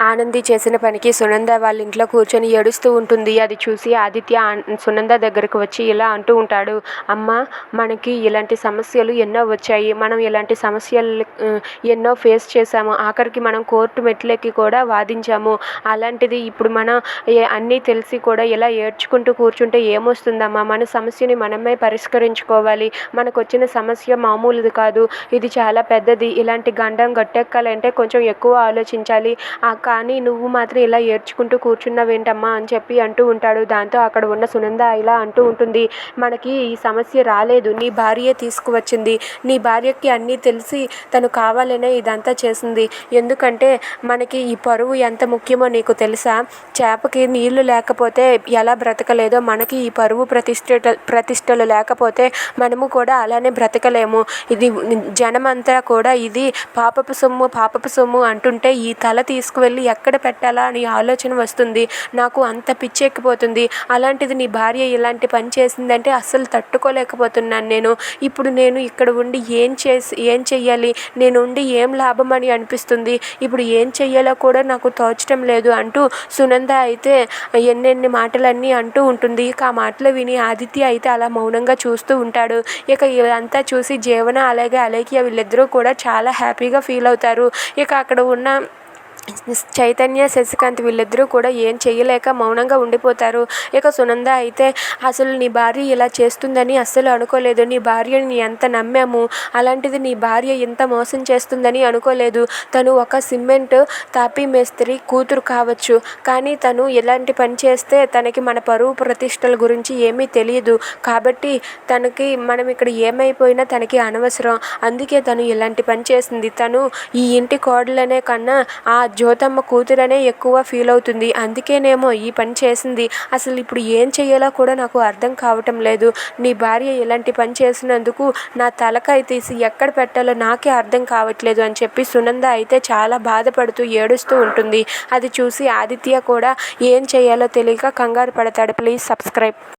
ఆనంది చేసిన పనికి సునంద వాళ్ళ ఇంట్లో కూర్చొని ఏడుస్తూ ఉంటుంది. అది చూసి ఆదిత్య సునంద దగ్గరకు వచ్చి ఇలా అంటూ ఉంటాడు. అమ్మ మనకి ఇలాంటి సమస్యలు ఎన్నో వచ్చాయి. మనం ఇలాంటి సమస్యలు ఎన్నో ఫేస్ చేసాము ఆఖరికి మనం కోర్టు మెట్లెక్కి కూడా వాదించాము. అలాంటిది ఇప్పుడు మనం అన్నీ తెలిసి కూడా ఇలా ఏడ్చుకుంటూ కూర్చుంటే ఏమొస్తుందమ్మా? మన సమస్యని మనమే పరిష్కరించుకోవాలి. మనకు వచ్చిన సమస్య మామూలుది కాదు. ఇది చాలా పెద్దది. ఇలాంటి గండం గట్టెక్కాలంటే కొంచెం ఎక్కువ ఆలోచించాలి. కానీ నువ్వు మాత్రం ఇలా ఏడ్చుకుంటూ కూర్చున్నావేంటమ్మా అని చెప్పి అంటూ ఉంటాడు. దాంతో అక్కడ ఉన్న సునంద ఇలా అంటూ ఉంటుంది. మనకి ఈ సమస్య రాలేదు. నీ భార్యే తీసుకువచ్చింది. నీ భార్యకి అన్నీ తెలిసి తను కావాలనే ఇదంతా చేసింది. ఎందుకంటే మనకి ఈ పరువు ఎంత ముఖ్యమో నీకు తెలుసా? చేపకి నీళ్ళు లేకపోతే ఎలా బ్రతకలేదో మనకి ఈ పరువు ప్రతిష్ట ప్రతిష్టలు లేకపోతే మనము కూడా అలానే బ్రతకలేము. ఇది జనమంతా కూడా ఇది పాపపు సొమ్ము పాపపు సొమ్ము అంటుంటే ఈ తల తీసుకువెళ్ళి వెళ్ళి ఎక్కడ పెట్టాలా అని ఆలోచన వస్తుంది. నాకు అంత పిచ్చెక్కిపోతుంది. అలాంటిది నీ భార్య ఇలాంటి పని చేసిందంటే అస్సలు తట్టుకోలేకపోతున్నాను నేను. ఇప్పుడు నేను ఇక్కడ ఉండి ఏం చేసి ఏం చెయ్యాలి? నేను ఉండి ఏం లాభం అని అనిపిస్తుంది? ఇప్పుడు ఏం చెయ్యాలో కూడా నాకు తోచడం లేదు అంటూ సునంద అయితే ఎన్నెన్ని మాటలన్నీ అంటూ ఉంటుంది. ఇక ఆ మాటలు విని ఆదిత్య అయితే అలా మౌనంగా చూస్తూ ఉంటాడు. ఇక ఇదంతా చూసి జీవన అలాగే అలేఖ్య వీళ్ళిద్దరూ కూడా చాలా హ్యాపీగా ఫీల్ అవుతారు. ఇక అక్కడ ఉన్న చైతన్య శశికాంత్ వీళ్ళిద్దరూ కూడా ఏం చేయలేక మౌనంగా ఉండిపోతారు. ఇక సునంద అయితే అసలు నీ భార్య ఇలా చేస్తుందని అస్సలు అనుకోలేదు. నీ భార్యని ఎంత నమ్మాము. అలాంటిది నీ భార్య ఇంత మోసం చేస్తుందని అనుకోలేదు. తను ఒక సిమెంట్ తాపీ మేస్త్రి కూతురు కావచ్చు. కానీ తను ఇలాంటి పని చేస్తే తనకి మన పరువు ప్రతిష్టల గురించి ఏమీ తెలియదు. కాబట్టి తనకి మనం ఇక్కడ ఏమైపోయినా తనకి అనవసరం. అందుకే తను ఇలాంటి పని చేసింది. తను ఈ ఇంటి కోడలనే కన్నా ఆ జ్యోతమ్మ కూతురనే ఎక్కువ ఫీల్ అవుతుంది. అందుకేనేమో ఈ పని చేసింది. అసలు ఇప్పుడు ఏం చేయాలో కూడా నాకు అర్థం కావటం లేదు. నీ భార్య ఇలాంటి పని చేసినందుకు నా తలకాయ తీసి ఎక్కడ పెట్టాలో నాకే అర్థం కావట్లేదు అని చెప్పి సునంద అయితే చాలా బాధపడుతూ ఏడుస్తూ ఉంటుంది. అది చూసి ఆదిత్య కూడా ఏం చేయాలో తెలియక కంగారు పడతాడు. Please subscribe.